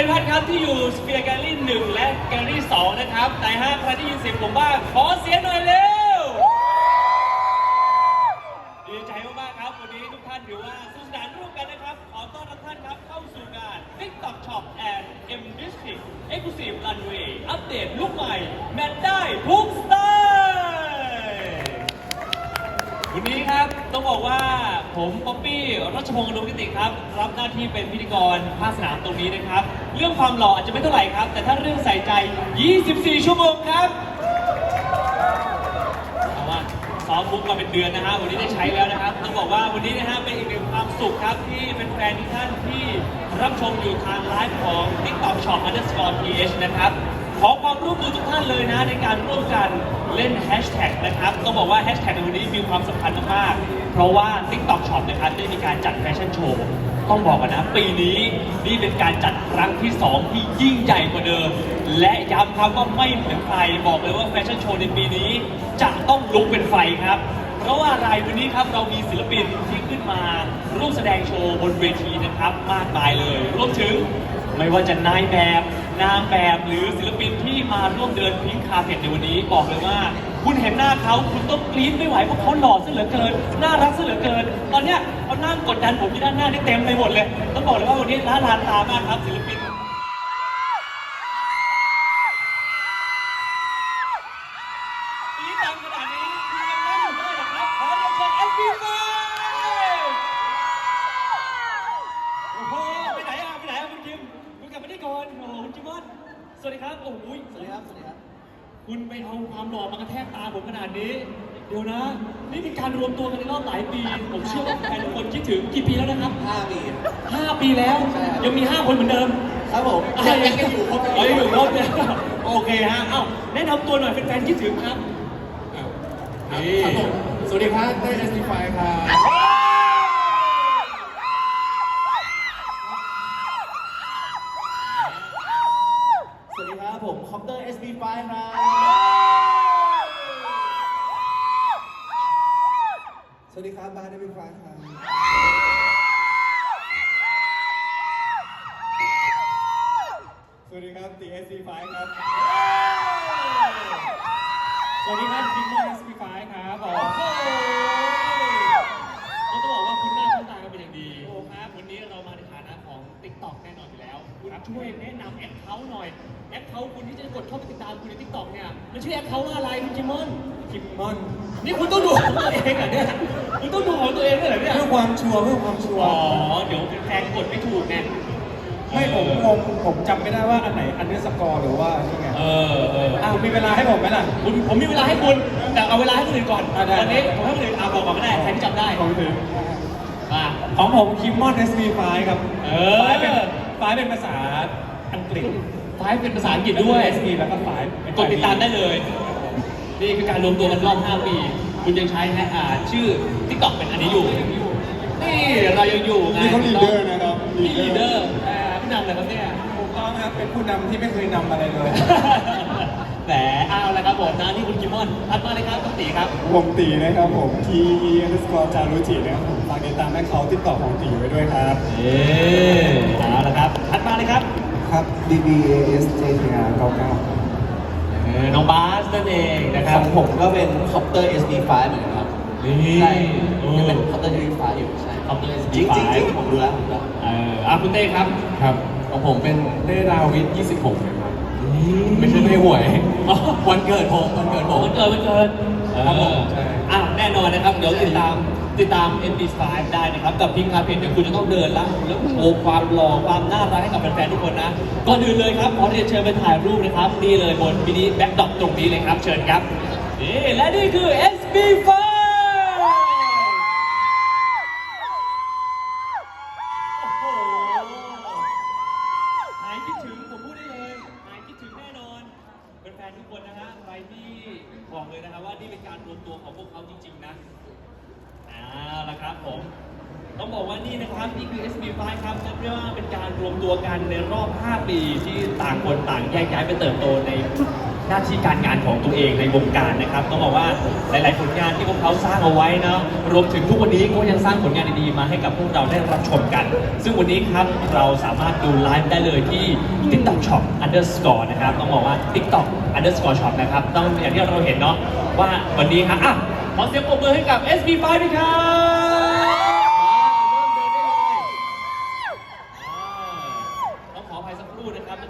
เป็นท่านครับที่อยู่สเปียร์แกลลี่หนึ่งและแกลลี่สองนะครับแต่ห้าใครที่ยินเสียงผมบ้างขอเสียงหน่อยเร็ว ดีใจมากๆครับ วันนี้ทุกท่านถือว่าสนุกสนานร่วมกันนะครับ ขอต้อนรับท่านครับเข้าสู่งาน TikTok Shop and M District Exclusive Runway อัปเดตลุคใหม่ แมทได้ทุกสไตล์วันนี้ครับต้องบอกว่า ผมป๊อปปี้รัชพงศ์อนุกิติครับ รับหน้าที่เป็นพิธีกรภาคสนามตรงนี้นะครับ เรื่องความหล่ออาจจะไม่เท่าไหร่ครับ แต่ถ้าเรื่องใส่ใจ 24 ชั่วโมงครับเอาว่าซ้อมมุกมาเป็นเดือนนะฮะวันนี้ได้ใช้แล้วนะครับ ต้องบอกว่าวันนี้นะฮะเป็นอีกหนึ่งความสุขครับ ที่เป็นแฟนทุกท่านที่รับชมอยู่ทางไลฟ์ของ TikTok Shop Underscore PH นะครับขอความร่วมมือทุกท่านเลยนะ ในการร่วมกันเล่นแฮชแท็กนะครับ ต้องบอกว่าแฮชแท็กในวันนี้มีความสำคัญมากๆ เพราะว่า TikTok Shop นะครับได้มีการจัดแฟชั่นโชว์ ต้องบอกกันนะ ปีนี้นี่เป็นการจัดครั้งที่ 2 ที่ยิ่งใหญ่กว่าเดิม และย้ำครับว่าไม่เหมือนใครบอกเลยว่าแฟชั่นโชว์ในปีนี้ จะต้องลุกเป็นไฟครับ เพราะว่าอะไรวันนี้ครับเรามีศิลปินที่ขึ้นมาร่วมแสดงโชว์บนเวทีนะครับมากมายเลยรวมถึงไม่ว่าจะนายแบบนางแบบหรือศิลปินที่มาร่วมเดินพิงคาร์เพ็ตในวันนี้บอกเลยว่า คุณเห็นหน้าเขาคุณต้องกรี๊ดไม่ไหวเพราะเขาหล่อซะเหลือเกิน น่ารักซะเหลือเกิน ตอนเนี้ยเขานั่งกดดันผมที่ด้านหน้านี่เต็มไปหมดเลย ต้องบอกเลยว่าวันนี้น่าทานตามากครับศิลปินปีดังขนาดนี้คุณยังนั่งอยู่ได้เหรอครับขอเรียนเชิญ FB5 โอ้โหไปไหนอะไปไหนอะคุณคิมคุณกลับมาที่ก่อนโอ้โหคุณจิมอนสวัสดีครับโอ้โหสวัสดีครับสวัสดีครับ คุณไปเอาความหล่อมากระแทกตาผมขนาดนี้ เดี๋ยวนะ นี่เป็นการรวมตัวกันในรอบหลายปี ผมเชื่อว่าแฟนทุกคนคิดถึงกี่ปีแล้วนะครับ5ปี5ปีแล้ว ใช่ครับ ยังมี5คนเหมือนเดิมครับผมอะยังยังยังอยู่ครบอ๋อยังอยู่ครบเนี่ยโอเคฮะเอ้าแนะนำตัวหน่อยเป็นแฟนๆคิดถึงครับ ครับผม สวัสดีครับเต้ยเอสตีไฟครับ วัสดีครับตี SB5 ครับ สวัสดีครับคิมมอน SP5 ครับผมก็ต้องบอกว่าคุณหน้าคุณตากันเป็นอย่างดีครับ วันนี้เรามาในฐานะของ TikTok แน่นอนอยู่แล้ว คุณช่วยแนะนำแอคเคาท์หน่อย แอคเคาท์คุณที่จะกดเข้าไปติดตามคุณใน TikTok เนี่ย มันชื่อแอคเคาท์ว่าอะไรคุณคิมมอนคิมมอน นี่คุณต้องดูของตัวเองเหรอเนี่ย คุณต้องดูของตัวเองด้วยเหรอเนี่ย เพื่อความชัวร์เพื่อความชัวอ๋ร์อเดี๋ยวแฟนกดไม่ถูกไง ไม่ผมงงผมจำไม่ได้ว่าอันไหนอันเดอร์สกอร์หรือว่านี่ไงเออเอออ้าวมีเวลาให้ผมไหมล่ะ คุณผมมีเวลาให้คุณ แต่เอาเวลาให้คนอื่นก่อนอะได้ ตอนนี้ผมให้คนอื่นอะบอกก่อนก็ได้ใครที่จำได้ผมถึงมาของผมคิมมอน SV5 ครับเออไฟล์เป็นไฟล์เป็นภาษาอังกฤษไฟล์เป็นภาษาอังกฤษด้วย SV แล้วก็ไฟล์เป็นกดติดตามได้เลย นี่คือการรวมตัวกันรอบ 5 ปี คุณยังใช้แฮชอ่าชื่อ TikTok เป็นอันนี้อยู่ นี่เรายังอยู่ไงนี่เขาลีดเดอร์นะครับนี่ลีดเดอร์อ่าผู้นำเลยครับเนี่ย ถูกต้องครับเป็นผู้นำที่ไม่เคยนำอะไรเลย แหมเอาละครับผมนะนี่คุณกิมมอนถัดมาเลยครับต้องตีครับ ผมตีนะครับผม T E underscore จารุจินะครับผมฝากติดตามแอคเคาท์ติดต่อของตีไว้ด้วยครับ เอ๊เอาละครับถัดมาเลยครับ ครับ D B A S J T R 99เออน้องบาสนั่นเองนะคขรับองผมก็เป็นคอปเตอร์ SD5 เหมือนกันครับนี่ใช่โอ้ยังเป็นคอปเตอร์ SD5 อยู่ใช่ Copter SD5 จริงจริงจริงผมดูแล้วผมดูแล้วเอออะคุณเต้ครับ ครับของผมเป็นเต้ดาวิด26นะครับไม่ใช่ไม่เต้หวยอ๋อวันเกิดผมวันเกิดผมมันเกิดมันเกิดเอครับผอมใช่อะแน่นอนนะครับ เดี๋ยวติดตามติดตาม MP5 ได้นะครับ กับพิงคาเพนเดี๋ยวคุณจะต้องเดินละแล้วโชว์ความหล่อความน่ารักให้กับแฟนๆทุกคนนะก่อนอื่นเลยครับขอเรียนเชิญไปถ่ายรูปนะครับนี่เลยบนมินิแบ็คดรอปตรงนี้เลยครับ เชิญครับนี่และนี่คือ SB5 หน้าที่การงานของตัวเองในวงการนะครับต้องบอกว่าหลาย ๆ ผลงานที่พวกเขาสร้างเอาไว้นะรวมถึงทุกวันนี้ก็ยังสร้างผลงานดี ๆ มาให้กับพวกเราได้รับชมกัน ซึ่งวันนี้ครับเราสามารถดูไลฟ์ได้เลยที่ TikTok Shop Underscore นะครับต้องบอกว่า TikTok Underscore Shop นะครับต้องอย่างที่เราเห็นเนาะว่าวันนี้ครับอะขอเสียงปรบมือให้กับ SB5 ด้วยครับ